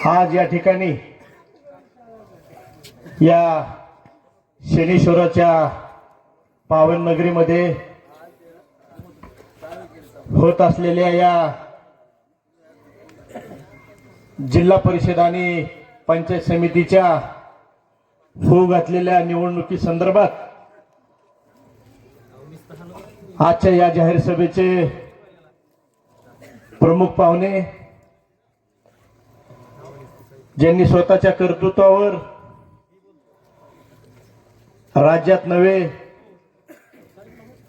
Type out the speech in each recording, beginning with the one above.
आज या ठिकाणी या शनीश्वराच्या पावन नगरीमध्ये होत असलेल्या या जिल्हा परिषद आणि पंचायत समितीच्या होऊ घातलेल्या निवडणुकी संदर्भात आजच्या या जाहीर सभेचे प्रमुख पाहुणे ज्यांनी स्वतःच्या कर्तृत्वावर राज्यात नव्हे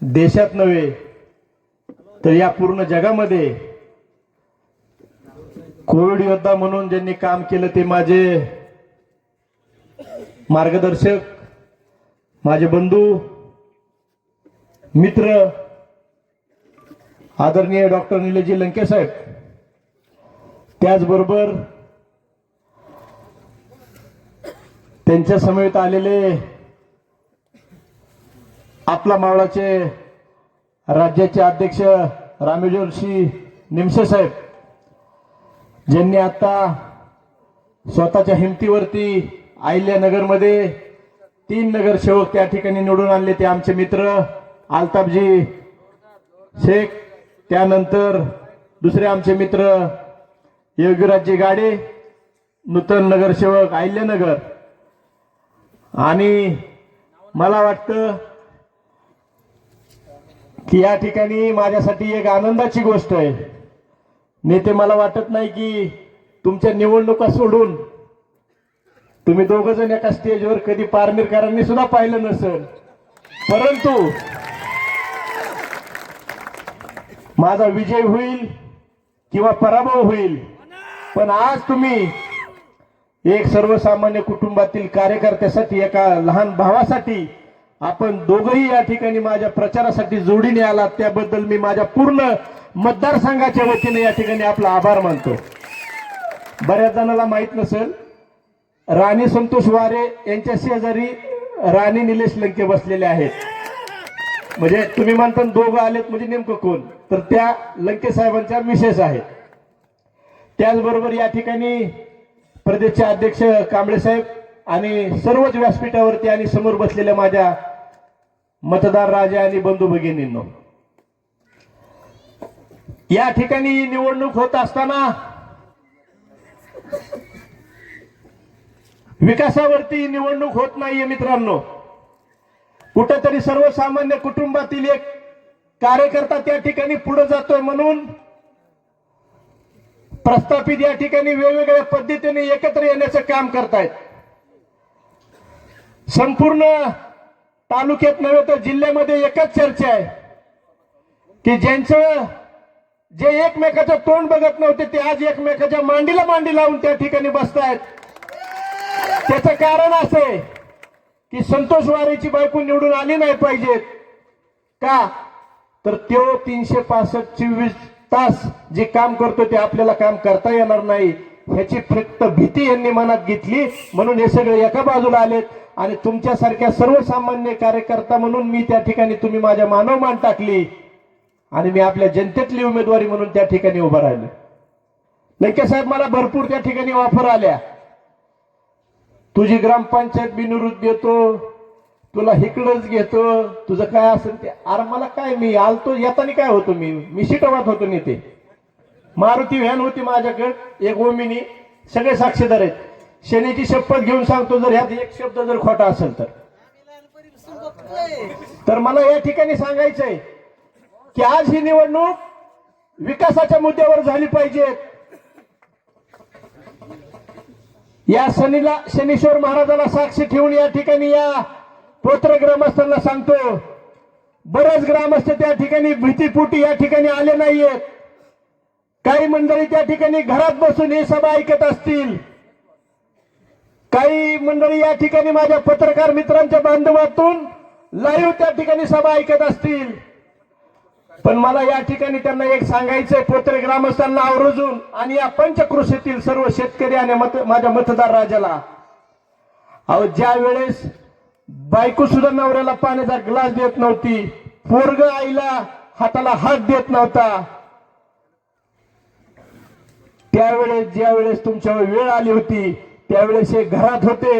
देशात नव्हे तर या पूर्ण जगामध्ये कोविड योद्धा म्हणून ज्यांनी काम केलं ते माझे मार्गदर्शक माझे बंधू मित्र आदरणीय डॉक्टर निलजी लंके साहेब. त्याचबरोबर त्यांच्या समेत आलेले आपला मावळाचे राज्याचे अध्यक्ष रामेश्वरशी निमसे साहेब ज्यांनी आता स्वतःच्या हिमतीवरती आहिल्या नगरमध्ये तीन नगरसेवक त्या ठिकाणी निवडून आणले ते आमचे मित्र आलताबजी शेख त्यानंतर दुसरे आमचे मित्र योगीराजजी गाडे नूतन नगरसेवक अहिल्यानगर आणि मला वाटतं की या ठिकाणी माझ्यासाठी एक आनंदाची गोष्ट आहे. नेते मला वाटत नाही की तुमच्या निवडणुका सोडून तुम्ही दोघं जण एका स्टेजवर कधी पारनेरकरांनी सुद्धा पाहिलं नसेल. परंतु माझा विजय होईल किंवा पराभव होईल. पण आज तुम्ही एक सर्वसामान्य कुटुंबातील कार्यकर्त्यासाठी एका लहान भावासाठी आपण दोघही या ठिकाणी माझ्या प्रचारासाठी जोडीने आलात. त्याबद्दल मी माझ्या पूर्ण मतदारसंघाच्या वतीने या ठिकाणी आपला आभार मानतो. बऱ्याच जणांना माहीत नसेल राणी संतोष वारे यांच्या शेजारी राणी निलेश लंके बसलेले आहेत. म्हणजे तुम्ही म्हणता दोघं आलेत म्हणजे नेमकं कोण? तर त्या लंके साहेबांच्या विशेष आहेत. त्याचबरोबर या ठिकाणी प्रदेशचे अध्यक्ष कांबळे साहेब आणि सर्वच व्यासपीठावरती आणि समोर बसलेल्या माझ्या मतदार राजा आणि बंधू भगिनींनो. या ठिकाणी निवडणूक होत असताना विकासावरती निवडणूक होत नाहीये मित्रांनो. कुठेतरी सर्वसामान्य कुटुंबातील एक कार्यकर्ता त्या ठिकाणी पुढे जातोय म्हणून प्रस्थापित या ठिकाणी वेगवेगळ्या पद्धतीने एकत्र येण्याचं काम करतायत. संपूर्ण तालुक्यात नव्हे तर जिल्ह्यामध्ये एकच चर्चा आहे की ज्यांचं जे एकमेकाचं तोंड बघत नव्हते ते आज एकमेकाच्या मांडीला मांडी लावून त्या ठिकाणी बसतायत. त्याचं कारण असे की संतोष वारेची बायको निवडून आली नाही पाहिजेत. का? तर तो तीनशे पासष्ट चोवीस तास जे काम करतो ते आपल्याला काम करता येणार नाही ह्याची फक्त भीती यांनी मनात घेतली. म्हणून हे सगळे एका बाजूला आलेत आणि तुमच्यासारख्या सर्वसामान्य कार्यकर्ता म्हणून मी त्या ठिकाणी तुम्ही माझ्या मानवमान टाकली आणि मी आपल्या जनतेतली उमेदवारी म्हणून त्या ठिकाणी उभा राहिलो. लंके साहेब मला भरपूर त्या ठिकाणी ऑफर आल्या. तुझी ग्रामपंचायत बिनविरुद्ध देतो. तुला हिकडच घेतो तुझं काय असेल ते. अरे मला काय मी आलतो येताना काय होतो मी? मी शिटवत होतो नेते मारुती व्हॅन होती माझ्याकडे एक ओमिनी. सगळे साक्षीदार आहेत. शनीची शपथ घेऊन सांगतो जर ह्यात एक शब्द जर खोटा असेल तर. तर मला या ठिकाणी सांगायचंय की आज ही निवडणूक विकासाच्या मुद्द्यावर झाली पाहिजे. या शनीला शनीश्वर महाराजाला साक्षी ठेवून या ठिकाणी या. पोत्र ग्रामस्थांना सांगतो बरेच ग्रामस्थ त्या ठिकाणी भीतीपुटी या ठिकाणी आले नाहीयेत. काही मंडळी त्या ठिकाणी घरात बसून ही सभा ऐकत असतील. काही मंडळी या ठिकाणी माझ्या पत्रकार मित्रांच्या बांधवातून लाईव्ह त्या ठिकाणी सभा ऐकत असतील. पण मला या ठिकाणी त्यांना एक सांगायचंय पोत्रे ग्रामस्थांना आवर्जून आणि या पंचकृषीतील सर्व शेतकरी आणि मत माझ्या मतदार राजाला. अहो ज्या वेळेस बायको सुद्धा नवऱ्याला पाण्याचा ग्लास देत नव्हती. पोरग आईला हाताला हात देत नव्हता. त्यावेळेस ज्या वेळेस तुमच्यावर वेळ आली होती त्यावेळेस हे घरात होते.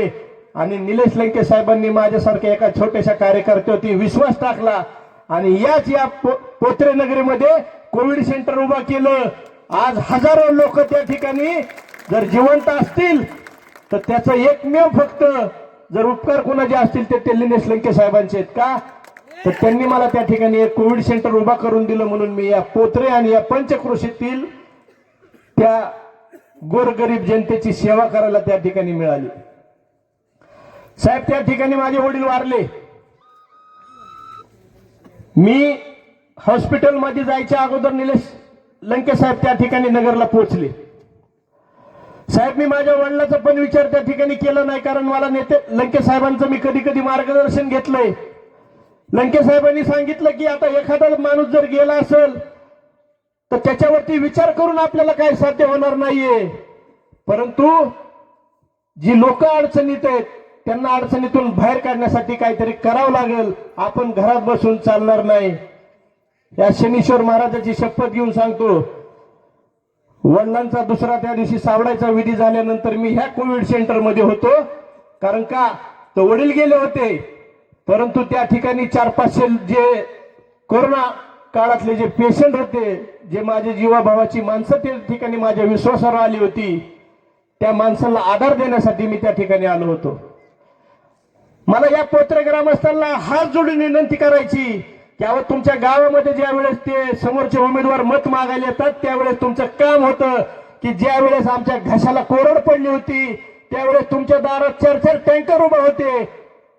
आणि निलेश लंके साहेबांनी माझ्यासारख्या एका छोट्याशा कार्यकर्त्यावरती विश्वास टाकला. आणि याच या पोत्रे नगरीमध्ये कोविड सेंटर उभा केलं. आज हजारो लोक त्या ठिकाणी जर जिवंत असतील तर त्याचं एकमेव फक्त जर उपकार कोणाचे असतील ते निलेश लंके साहेबांचे आहेत का? तर त्यांनी मला त्या ठिकाणी एक कोविड सेंटर उभा करून दिलं म्हणून मी या पोत्रे आणि या पंचक्रोशीतील त्या गोरगरीब जनतेची सेवा करायला त्या ठिकाणी मिळाली. साहेब त्या ठिकाणी माझे वडील वारले. मी हॉस्पिटलमध्ये जायच्या अगोदर निलेश लंके साहेब त्या ठिकाणी नगरला पोहोचले. साहेब मी माझ्या वडिलाचा पण विचार त्या ठिकाणी केला नाही कारण मला नेते लंके साहेबांचं मी कधी कधी मार्गदर्शन घेतलंय. लंके साहेबांनी सांगितलं की आता एखादा माणूस जर गेला असेल तर त्याच्यावरती विचार करून आपल्याला काय साध्य होणार नाहीये. परंतु जी लोक अडचणीत आहेत त्यांना अडचणीतून बाहेर काढण्यासाठी काहीतरी करावं लागेल. आपण घरात बसून चालणार नाही. या शनीश्वर महाराजाची शपथ घेऊन सांगतो वडिलांचा दुसरा त्या दिवशी सावडायचा विधी झाल्यानंतर मी ह्या कोविड सेंटरमध्ये होतो. कारण का? तर वडील गेले होते. परंतु त्या ठिकाणी चार पाचशे जे कोरोना काळातले जे पेशंट होते जे माझे जीवाभावाची माणसं त्या ठिकाणी माझ्या विश्वासावर आली होती. त्या माणसाला आधार देण्यासाठी मी त्या ठिकाणी आलो होतो. मला या पोत्र ग्रामस्थांना हात जोडून विनंती करायची त्यावर तुमच्या गावामध्ये ज्या वेळेस ते समोरचे उमेदवार मत मागायला येतात त्यावेळेस तुमचं काम होतं की ज्या वेळेस आमच्या घशाला कोरड पडली होती त्यावेळेस तुमच्या दारात चार चार टँकर उभे होते.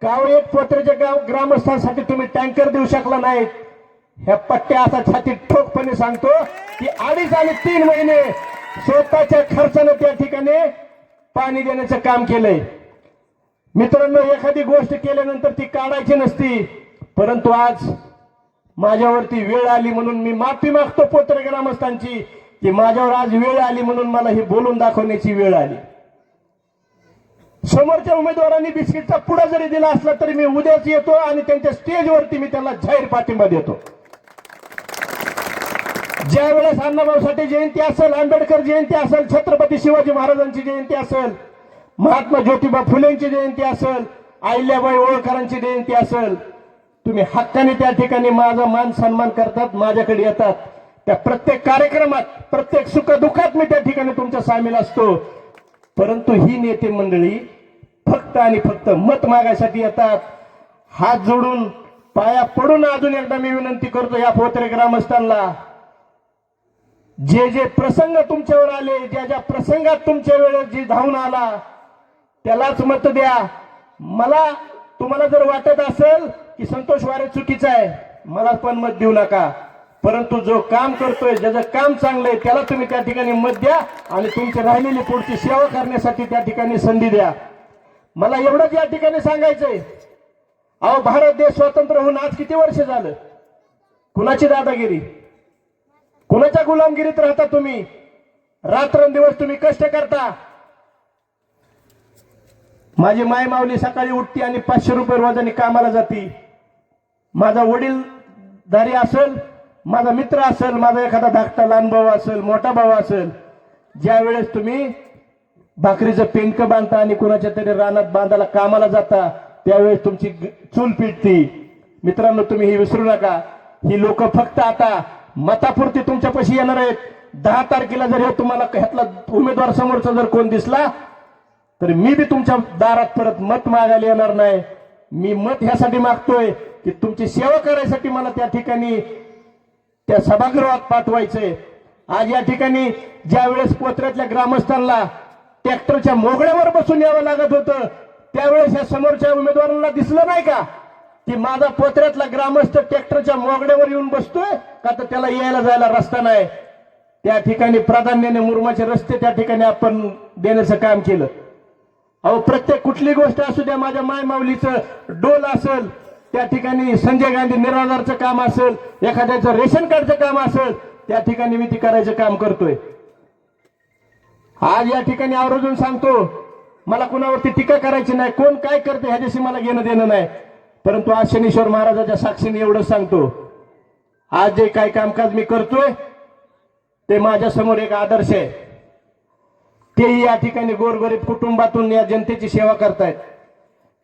गाव एक पोत्रेच्या गाव ग्रामस्थांसाठी तुम्ही टँकर देऊ शकला नाहीत. ह्या पट्ट्या असा छाती ठोकपणे सांगतो की अडीच आणि तीन महिने स्वतःच्या खर्चानं त्या ठिकाणी पाणी देण्याचं काम केलंय. मित्रांनो एखादी गोष्ट केल्यानंतर ती काढायची नसती परंतु आज माझ्यावरती वेळ आली म्हणून मी माफी मागतो पोत्र ग्रामस्थांची. की माझ्यावर आज वेळ आली म्हणून मला ही बोलून दाखवण्याची वेळ आली. समोरच्या उमेदवारांनी बिस्किटचा पुढा जरी दिला असला तरी मी उद्याच येतो आणि त्यांच्या स्टेजवरती मी त्याला जाहीर पाठिंबा देतो. ज्या वेळेस अण्णाभाऊसाठी जयंती असेल आंबेडकर जयंती असेल छत्रपती शिवाजी महाराजांची जयंती असेल महात्मा ज्योतिबा फुलेंची जयंती असेल अहिल्याबाई होळकरांची जयंती असेल तुम्ही हक्काने त्या ठिकाणी माझा मान सन्मान करतात माझ्याकडे येतात. त्या प्रत्येक कार्यक्रमात प्रत्येक सुखदुःखात मी त्या ठिकाणी तुमच्या सामील असतो. परंतु ही नेते मंडळी फक्त आणि फक्त मत मागायसाठी येतात. हात जोडून पाया पडून अजून एकदा मी विनंती करतो या पोत्रे ग्रामस्थांना जे जे प्रसंग तुमच्यावर आले ज्या ज्या प्रसंगात तुमच्या वेळेस जी धावून आला त्यालाच मत द्या. मला तुम्हाला जर वाटत असेल की संतोष वारे चुकीचा आहे. मला पण मत देऊ नका. परंतु जो काम करतोय ज्याचं काम चांगलं आहे त्याला तुम्ही त्या ठिकाणी मत द्या आणि तुमची राहिलेली पुढची सेवा करण्यासाठी त्या ठिकाणी संधी द्या. मला एवढंच या ठिकाणी सांगायचंय. अहो भारत देश स्वतंत्र होऊन आज किती वर्ष झालं? कुणाची दादागिरी? कुणाच्या गुलामगिरीत राहता तुम्ही? रात्रंदिवस तुम्ही कष्ट करता. माझी माय माऊली सकाळी उठती आणि पाचशे रुपये रोजाने कामाला जाती. माझा वडीलधारी असेल माझा मित्र असेल माझा एखादा धाकटा लहान भाऊ असेल मोठा भाऊ असेल ज्यावेळेस तुम्ही भाकरीचं पेंक बांधता आणि कुणाच्या तरी रानात बांधायला कामाला जाता त्यावेळेस तुमची चूल पिटती. मित्रांनो तुम्ही ही विसरू नका. ही लोक फक्त आता मतापुरती तुमच्यापाशी येणार आहेत. दहा तारखेला जर हे तुम्हाला ह्यातला उमेदवार समोरचा जर कोण दिसला तर मी बी तुमच्या दारात परत मत मागायला येणार नाही. मी मत ह्यासाठी मागतोय की तुमची सेवा करायसाठी मला त्या ठिकाणी त्या सभागृहात पाठवायचंय. आज या ठिकाणी ज्या वेळेस पोत्र्यातल्या ग्रामस्थांना ट्रॅक्टरच्या मोगड्यावर बसून यावं लागत होतं त्यावेळेस या समोरच्या उमेदवारांना दिसलं नाही का? की माझा पोत्र्यातला ग्रामस्थ ट्रॅक्टरच्या मोगड्यावर येऊन बसतोय का तर त्याला यायला जायला रस्ता नाही? त्या ठिकाणी प्राधान्याने मुरमाचे रस्ते त्या ठिकाणी आपण देण्याचं काम केलं. अहो प्रत्येक कुठली गोष्ट असू द्या माझ्या मायमावलीचं डोल असेल त्या ठिकाणी संजय गांधी निराधारचं काम असेल एखाद्याचं रेशन कार्डचं काम असेल त्या ठिकाणी मी ती करायचं काम करतोय. आज या ठिकाणी आवर्जून सांगतो मला कुणावरती टीका करायची नाही कोण काय करते ह्याच्याशी मला घेणं देणं नाही. परंतु आज शनीश्वर महाराजाच्या साक्षीने एवढंच सांगतो आज जे काही कामकाज मी करतोय ते माझ्यासमोर एक आदर्श आहे. तेही या ठिकाणी गोरगरीब कुटुंबातून या जनतेची सेवा करतायत.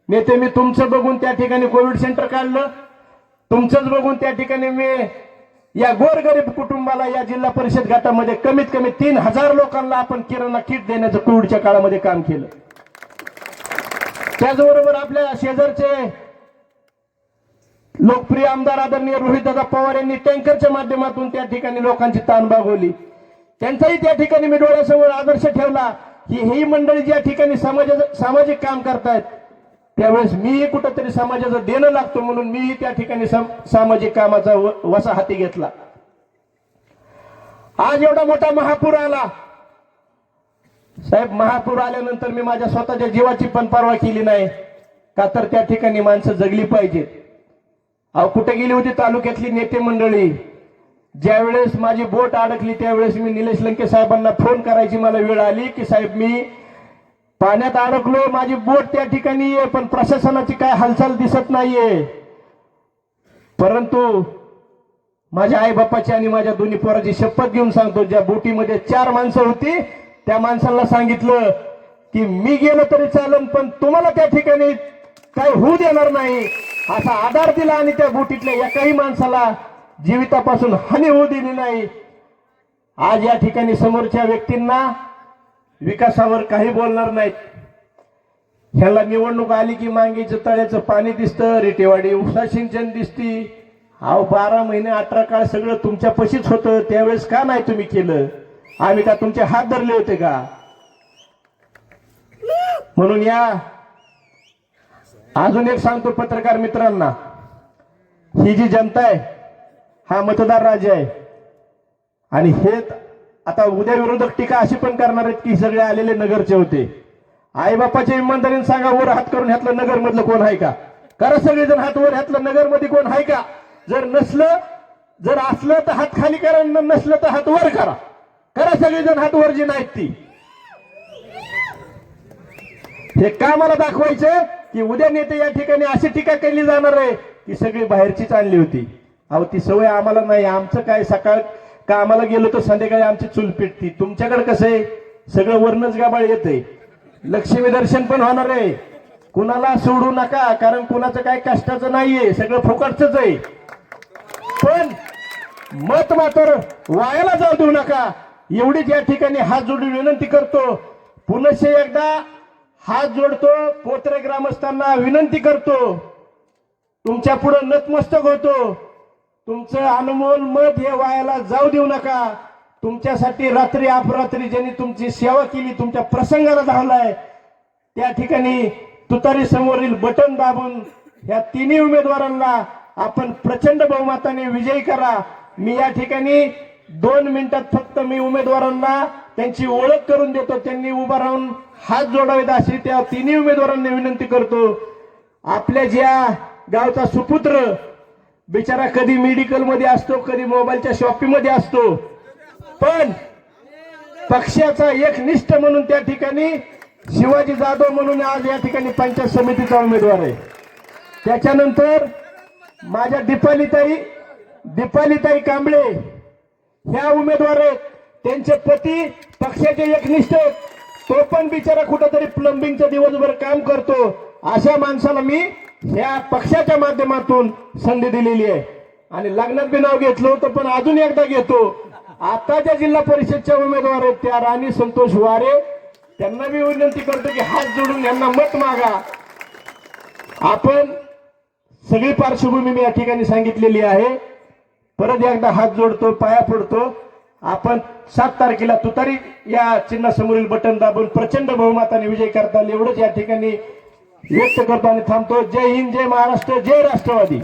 नेते मी तुमचं बघून त्या ठिकाणी कोविड सेंटर काढलं. तुमचंच बघून त्या ठिकाणी मी या गोरगरीब कुटुंबाला या जिल्हा परिषद गटामध्ये कमीत कमी तीन हजार लोकांना आपण किराणा किट देण्याचं कोविडच्या काळामध्ये काम केलं. त्याचबरोबर आपल्या शेजारचे लोकप्रिय आमदार आदरणीय रोहितदादा पवार यांनी टँकरच्या माध्यमातून त्या ठिकाणी लोकांची ताण भागवली. त्यांचाही त्या ठिकाणी मी डोळ्यासमोर आदर्श ठेवला की ही मंडळी ज्या ठिकाणी समाजाचं सामाजिक काम करतायत त्यावेळेस मीही कुठंतरी समाजाचं देणं लागतो म्हणून मीही त्या ठिकाणी सम- सामाजिक कामाचा व- वसा हाती घेतला. आज एवढा मोठा महापूर आला. साहेब महापूर आल्यानंतर मी माझ्या स्वतःच्या जीवाची पण पर्वा केली नाही. का तर त्या ठिकाणी माणसं जगली पाहिजेत. अहो कुठे गेली होती तालुक्यातली नेते मंडळी? ज्यावेळेस माझी बोट अडकली त्यावेळेस मी निलेश लंके साहेबांना फोन करायची मला वेळ आली की साहेब मी पाण्यात अडकलो माझी बोट त्या ठिकाणी आहे पण प्रशासनाची काय हालचाल दिसत नाहीये. परंतु माझ्या आई बापाची आणि माझ्या दोन्ही पोराची शपथ घेऊन सांगतो ज्या बोटीमध्ये चार माणसं होती त्या माणसाला सांगितलं की मी गेलो तरी चालन पण तुम्हाला त्या ठिकाणी काय होऊ देणार नाही. असा आधार दिला आणि त्या बोटीतल्या एकाही माणसाला जीवितापासून हानी होऊ दिली नाही. आज या ठिकाणी समोरच्या व्यक्तींना विकासावर काही बोलणार नाहीत. ह्याला निवडणूक आली की मांगीचं तळ्याचं पाणी दिसतं रेटेवाडी उपसा सिंचन दिसती. अहो बारा महिने अठरा काळ सगळं तुमच्या पशीच होतं त्यावेळेस का नाही तुम्ही केलं? आम्ही का तुमचे हात धरले होते का? म्हणून या. अजून एक सांगतो पत्रकार मित्रांना. ही जी जनता आहे हा मतदार राज्य आहे. आणि हे आता उद्या विरोधक टीका अशी पण करणार आहेत की सगळे आलेले नगरचे होते. आई बापाच्या इमानदारीने सांगा वर हात करून ह्यातलं नगर मधलं कोण आहे का? करा सगळेजण हात वर ह्यातलं नगरमध्ये कोण आहे का? जर नसलं जर असलं तर हात खाली करा न नसलं तर हात वर करा. करा सगळेजण हात वर जी नाहीत ती. हे का मला दाखवायचं? की उद्या नेते या ठिकाणी अशी टीका केली जाणार आहे की सगळी बाहेरचीच आणली होती. अहो ती सवय आम्हाला नाही. आमचं काय सकाळ का आम्हाला गेलो तर संध्याकाळी आमची चूल पेटती. तुमच्याकडे कसं आहे? सगळं वर्णच गाबाळ येते लक्ष्मी दर्शन पण होणार आहे. कुणाला सोडू नका कारण कुणाचं काय कष्टाचं नाहीये. सगळं फुकटच आहे. पण मत मात्र वायाला जाऊ देऊ नका. एवढीच या ठिकाणी हात जोडून विनंती करतो. पुनश्च एकदा हात जोडतो पोत्रे ग्रामस्थांना विनंती करतो. तुमच्यापुढे नतमस्तक होतो. तुमचं अनमोल मत हे वायाला जाऊ देऊ नका. तुमच्यासाठी रात्री अपरात्री ज्यांनी तुमची सेवा केली तुमच्या प्रसंगाला धावलाय त्या ठिकाणी तुतारी समोरील बटन दाबून या तिन्ही उमेदवारांना आपण प्रचंड बहुमताने विजयी करा. मी या ठिकाणी दोन मिनिटात फक्त मी उमेदवारांना त्यांची ओळख करून देतो. त्यांनी उभा राहून हात जोडावेत अशी त्या तिन्ही उमेदवारांना विनंती करतो. आपल्या ज्या गावचा सुपुत्र बिचारा कधी मेडिकलमध्ये असतो कधी मोबाईलच्या शॉपिंगमध्ये असतो. पण पक्षाचा एक निष्ठ म्हणून त्या ठिकाणी शिवाजी जाधव म्हणून आज या ठिकाणी पंचायत समितीचा उमेदवार आहे. त्याच्यानंतर माझ्या दीपालीताई दीपालीताई कांबळे ह्या उमेदवार आहेत. त्यांचे पती पक्षाचे एकनिष्ठ आहेत. तो पण बिचारा कुठंतरी प्लंबिंगचं दिवसभर काम करतो. अशा माणसाला मी या पक्षाच्या माध्यमातून संधी दिलेली आहे. आणि लग्नात बी नाव घेतलं होतं पण अजून एकदा घेतो. आता ज्या जिल्हा परिषदच्या उमेदवार आहेत त्या राणी संतोष वारे. त्यांना मी विनंती करतो की हात जोडून यांना मत मागा. आपण सगळी पार्श्वभूमी मी या ठिकाणी सांगितलेली आहे. परत एकदा हात जोडतो पाया पडतो आपण सात तारखेला तुतारी या चिन्हासमोरील बटन दाबून प्रचंड बहुमताने विजय करता एवढंच या ठिकाणी व्यक्त करताना थांबतो. जय हिंद जय महाराष्ट्र जय राष्ट्रवादी.